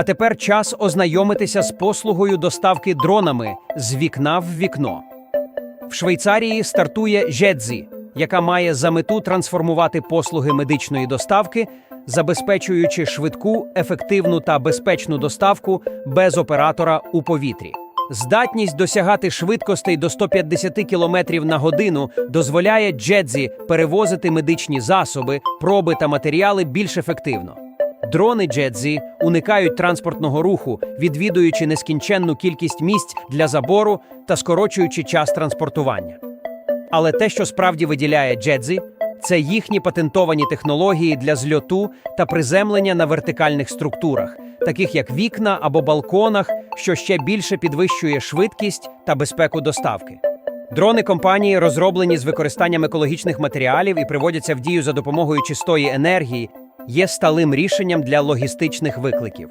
А тепер час ознайомитися з послугою доставки дронами з вікна в вікно. В Швейцарії стартує Жедзі, яка має за мету трансформувати послуги медичної доставки, забезпечуючи швидку, ефективну та безпечну доставку без оператора у повітрі. Здатність досягати швидкостей до 150 км на годину дозволяє Джедзі перевозити медичні засоби, проби та матеріали більш ефективно. Дрони Джедзі уникають транспортного руху, відвідуючи нескінченну кількість місць для забору та скорочуючи час транспортування. Але те, що справді виділяє Джедзі, це їхні патентовані технології для зльоту та приземлення на вертикальних структурах, таких як вікна або балконах, що ще більше підвищує швидкість та безпеку доставки. Дрони компанії розроблені з використанням екологічних матеріалів і приводяться в дію за допомогою чистої енергії, є сталим рішенням для логістичних викликів.